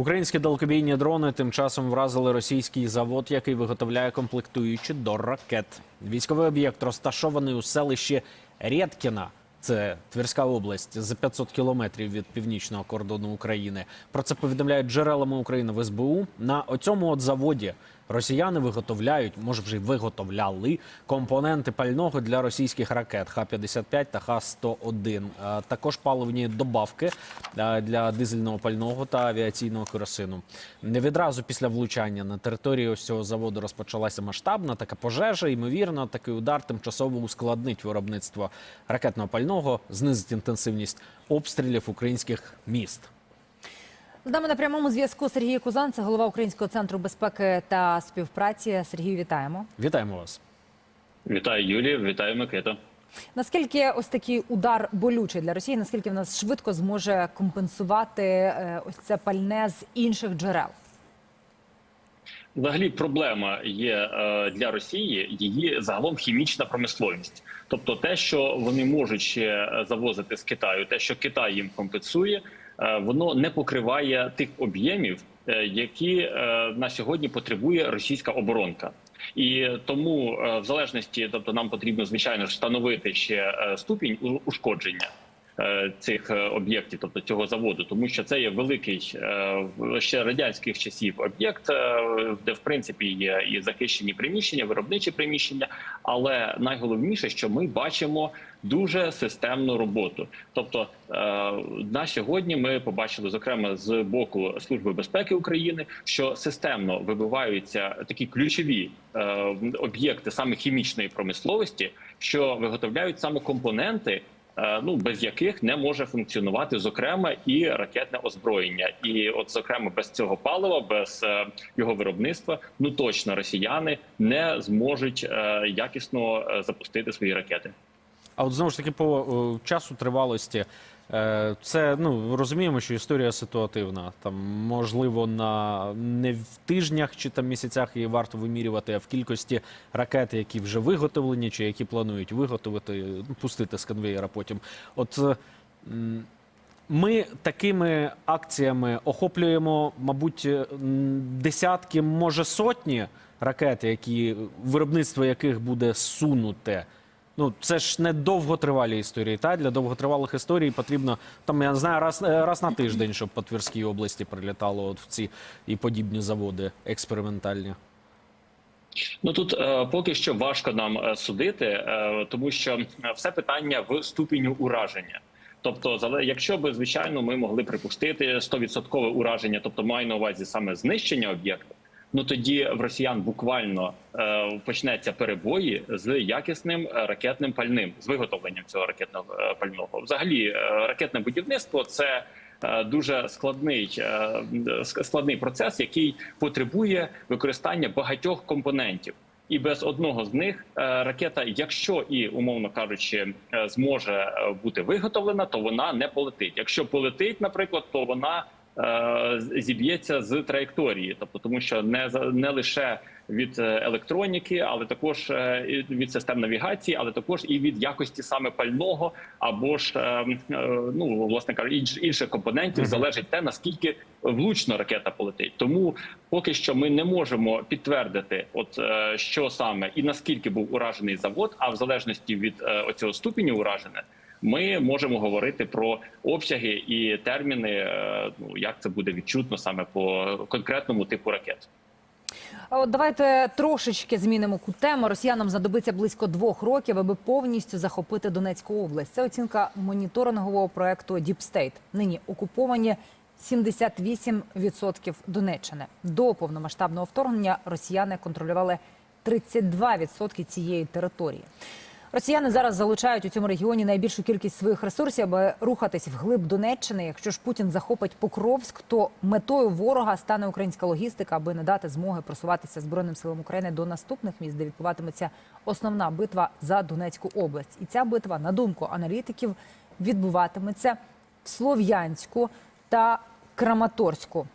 Українські далекобійні дрони тим часом вразили російський завод, який виготовляє комплектуючі до ракет. Військовий об'єкт розташований у селищі Рєдкіна. Це Тверська область за 500 кілометрів від північного кордону України. Про це повідомляють джерелами України в СБУ. На оцьому от заводі росіяни виготовляють, може вже й виготовляли компоненти пального для російських ракет Х-55 та Х-101. Також паливні добавки е, для дизельного пального та авіаційного керосину. Не відразу після влучання на території ось цього заводу розпочалася масштабна така пожежа. Ймовірно, такий удар тимчасово ускладнить виробництво ракетного пального, знизить інтенсивність обстрілів українських міст. З нами на прямому зв'язку Сергій Кузан, це голова Українського центру безпеки та співпраці. Сергію, вітаємо. Вітаємо вас. Вітаю Юлію, вітаю Микита. Наскільки ось такий удар болючий для Росії? Наскільки вона швидко зможе компенсувати е, ось це пальне з інших джерел? Взагалі, проблема є е, для Росії її загалом хімічна промисловість, тобто те, що вони можуть ще е, завозити з Китаю, те, що Китай їм компенсує, воно не покриває тих об'ємів, е, які е, на сьогодні потребує російська оборонка. І тому, е, в залежності, тобто, нам потрібно звичайно ж встановити ще е, ступінь ушкодження. Е, Цих е, об'єктів, тобто цього заводу, тому що це є великий е, ще радянських часів об'єкт, де в принципі є і захищені приміщення, виробничі приміщення. Але найголовніше, що ми бачимо дуже системну роботу. Тобто на сьогодні ми побачили, зокрема з боку Служби безпеки України, що системно вибиваються такі ключові об'єкти саме хімічної промисловості, що виготовляють саме компоненти. Е, Ну, без яких не може функціонувати зокрема і ракетне озброєння, і от зокрема без цього палива, без е, його виробництва, ну точно росіяни не зможуть е, якісно запустити свої ракети. А от знову ж таки, по е, часу тривалості, е, це ну розуміємо, що історія ситуативна. Там можливо на не в тижнях чи там місяцях її варто вимірювати, а в кількості ракет, які вже виготовлені, чи які планують виготовити, пустити з конвеєра потім. От е, ми такими акціями охоплюємо, мабуть, десятки, може сотні ракет, які виробництво яких буде сунуте. Ну, це ж не довготривалі історії. Та для довготривалих історій потрібно там, я не знаю, раз, е, раз на тиждень, щоб по Тверській області прилітало от в ці і подібні заводи експериментальні. Ну тут е, поки що важко нам е, судити, е, тому що е, все питання в ступеню ураження. Тобто, якщо би звичайно ми могли припустити 100% ураження, тобто маю на увазі саме знищення об'єкту, ну тоді в росіян буквально е, почнеться перебої з якісним е, ракетним пальним, з виготовленням цього ракетного е, пального. Взагалі, е, ракетне будівництво це е, дуже складний складний процес, який потребує використання багатьох компонентів. І без одного з них ракета, якщо і умовно кажучи, зможе бути виготовлена, то вона не полетить. Якщо полетить, наприклад, то вона зіб'ється з траєкторії, тобто тому, що не не лише від е, електроніки, але також е, від систем навігації, але також і від якості саме пального, або ж е, е, ну власне кажучи, інш, інших компонентів залежить те наскільки влучно ракета полетить. Тому поки що ми не можемо підтвердити, от е, що саме і наскільки був уражений завод. А в залежності від е, оцього ступеню уражене, ми можемо говорити про обсяги і терміни. е, Ну як це буде відчутно саме по конкретному типу ракет. От давайте трошечки змінимо кут. Росіянам знадобиться близько двох років, аби повністю захопити Донецьку область. Це оцінка моніторингового проекту Deep State. Нині окуповані 78% Донеччини. До повномасштабного вторгнення росіяни контролювали 32% цієї території. Росіяни зараз залучають у цьому регіоні найбільшу кількість своїх ресурсів, аби рухатись вглиб Донеччини. Якщо ж Путін захопить Покровськ, то метою ворога стане українська логістика, аби не дати змоги просуватися збройним силам України до наступних міст, де відбуватиметься основна битва за Донецьку область. І ця битва, на думку аналітиків, відбуватиметься в Слов'янську та Краматорську.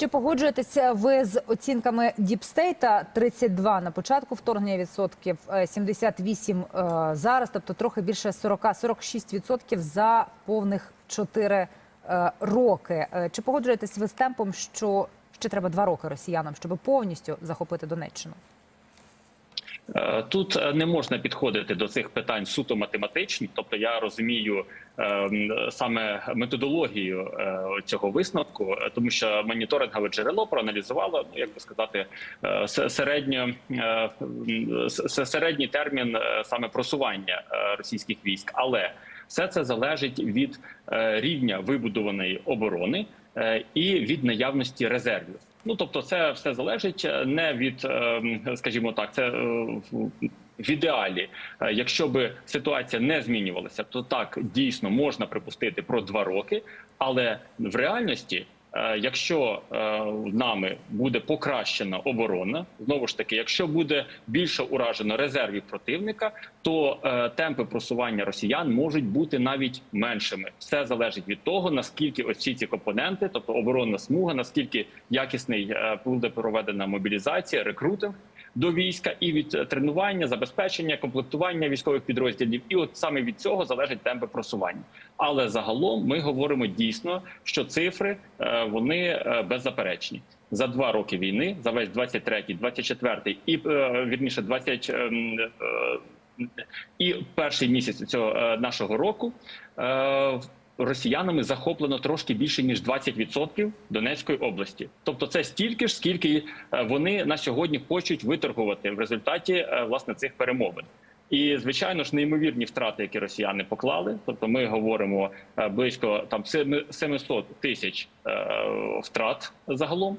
Чи погоджуєтеся ви з оцінками Діпстейта 32 на початку вторгнення відсотків, е, 78 е, зараз, тобто трохи більше 40-46 відсотків за повних 4 е, роки. Е, Чи погоджуєтесь ви з темпом, що ще треба два роки росіянам, щоб повністю захопити Донеччину? Е, Тут е, не можна підходити до цих питань суто математично, тобто я розумію е, саме методологію цього висновку, тому що моніторингове джерело проаналізувало, ну як би сказати, середньо середній термін саме просування російських військ, але все це залежить від рівня вибудованої оборони і від наявності резервів. Ну тобто, це все залежить е, не від, е, скажімо так, це е, в- в ідеалі. Е, Якщо би ситуація не змінювалася, то так дійсно можна припустити про два роки, але в реальності. Е, Якщо е, нами буде покращена оборона, знову ж таки, якщо буде більше уражено резервів противника, то е, темпи просування росіян можуть бути навіть меншими. Все залежить від того, наскільки ось ці компоненти, тобто оборонна смуга, наскільки якісний буде проведена мобілізація, рекрутинг до війська, і від тренування, забезпечення, комплектування військових підрозділів. І от саме від цього залежать темпи просування. Але загалом ми говоримо дійсно, що цифри е, вони е, беззаперечні. За два роки війни, за весь 23-й, 24-й і е, вірніше 20, ем, е, і перший місяць цього нашого року росіянами захоплено трошки більше ніж 20% Донецької області. Тобто, це стільки ж, скільки вони на сьогодні хочуть виторгувати в результаті власне цих перемовин. І звичайно ж неймовірні втрати, які росіяни поклали. Тобто, ми говоримо е, близько там семи- 700 тисяч е, втрат загалом,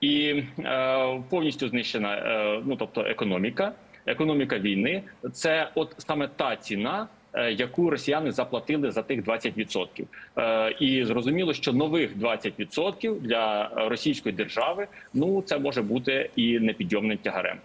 і е, повністю знищена ну тобто економіка, економіка війни. Це от саме та ціна. Яку росіяни заплатили за тих 20%. Е, і зрозуміло, що нових 20% для російської держави ну це може бути і непідйомним тягарем.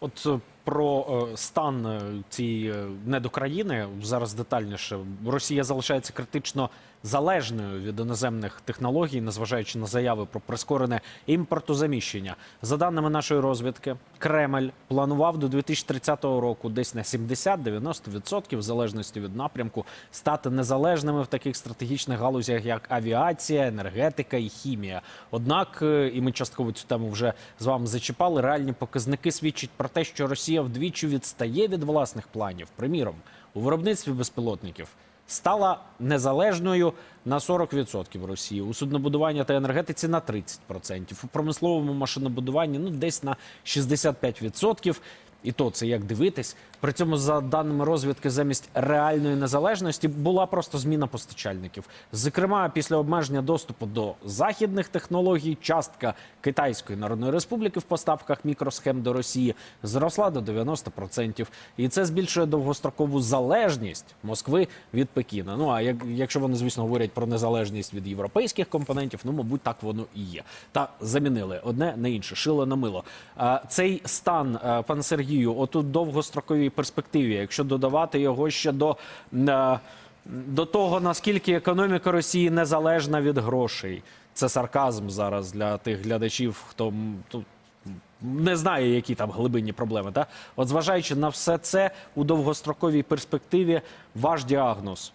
От про е, стан е, цієї е, недокраїни зараз детальніше. Росія залишається критично залежною від іноземних технологій, незважаючи на заяви про прискорене імпортозаміщення. За даними нашої розвідки, Кремль планував до 2030 року десь на 70-90% в залежності від напрямку стати незалежними в таких стратегічних галузях, як авіація, енергетика і хімія. Однак, е, і ми частково цю тему вже з вами зачіпали. Реальні показники свідчать про те, що Росія вдвічі відстає від власних планів. Приміром, у виробництві безпілотників стала незалежною на 40% Росії, у суднобудуванні та енергетиці на 30%, у промисловому машинобудуванні ну десь на 65%. І то це як дивитись. При цьому, за даними розвідки, замість реальної незалежності була просто зміна постачальників. Зокрема, після обмеження доступу до західних технологій, частка Китайської Народної Республіки в поставках мікросхем до Росії зросла до 90%. І це збільшує довгострокову залежність Москви від Пекіна. Ну а як, якщо вони, звісно, говорять про незалежність від європейських компонентів, ну мабуть, так воно і є. Та замінили одне на інше, шило на мило. А, цей стан, а, пане Сергію, отут в довгостроковій перспективі, якщо додавати його ще до. до того наскільки економіка Росії незалежна від грошей, це сарказм зараз для тих глядачів, хто тут не знає, які там глибинні проблеми. Та от зважаючи на все це у довгостроковій перспективі, ваш діагноз.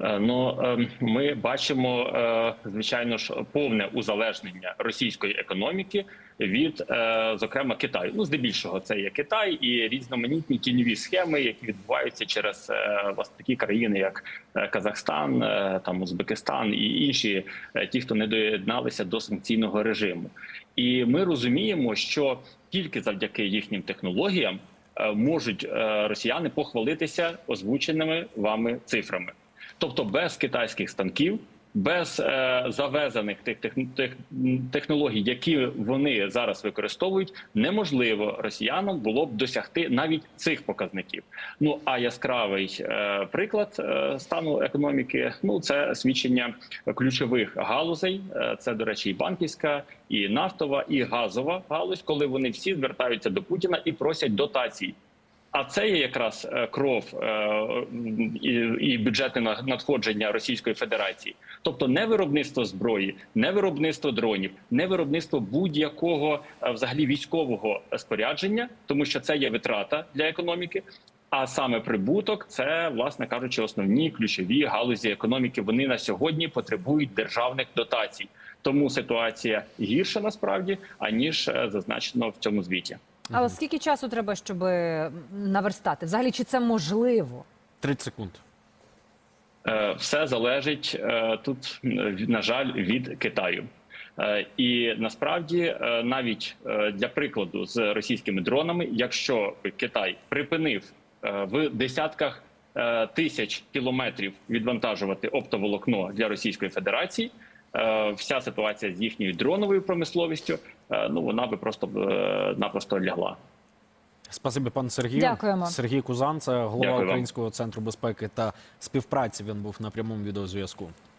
Е, Ну е, ми бачимо е, звичайно ж повне узалежнення російської економіки від, е, зокрема, Китаю. Ну здебільшого це є Китай і різноманітні тіньові схеми, які відбуваються через власне такі країни, як Казахстан, там Узбекистан і інші, ті, хто не доєдналися до санкційного режиму. І ми розуміємо, що тільки завдяки їхнім технологіям можуть росіяни похвалитися озвученими вами цифрами. Тобто без китайських станків, без е, завезених тих, тих, тих технологій, які вони зараз використовують, неможливо росіянам було б досягти навіть цих показників. Ну а яскравий е, приклад е, стану економіки ну це свідчення ключових галузей. Е, це, до речі, і банківська, і нафтова, і газова галузь, коли вони всі звертаються до Путіна і просять дотацій. А це є якраз е, кров е, і, бюджетне надходження Російської Федерації, тобто не виробництво зброї, не виробництво дронів, не виробництво будь-якого е, взагалі військового спорядження, тому що це є витрата для економіки. А саме прибуток це, власне кажучи, основні ключові галузі економіки. Вони на сьогодні потребують державних дотацій. Тому ситуація гірша насправді аніж зазначено в цьому звіті. Але скільки часу треба, щоб наверстати? Взагалі, чи це можливо? 30 секунд. Е, Все залежить е, тут, на жаль, від Китаю. Е, І насправді навіть для прикладу з російськими дронами, якщо Китай припинив в десятках тисяч кілометрів відвантажувати оптоволокно для Російської Федерації, вся ситуація з їхньою дроновою промисловістю, е, ну вона би просто е, напросто лягла. Спасибі, пан Сергію. Дякуємо. Сергій Кузан, це голова Дякую вам. Українського центру безпеки та співпраці. Він був на прямому відеозв'язку.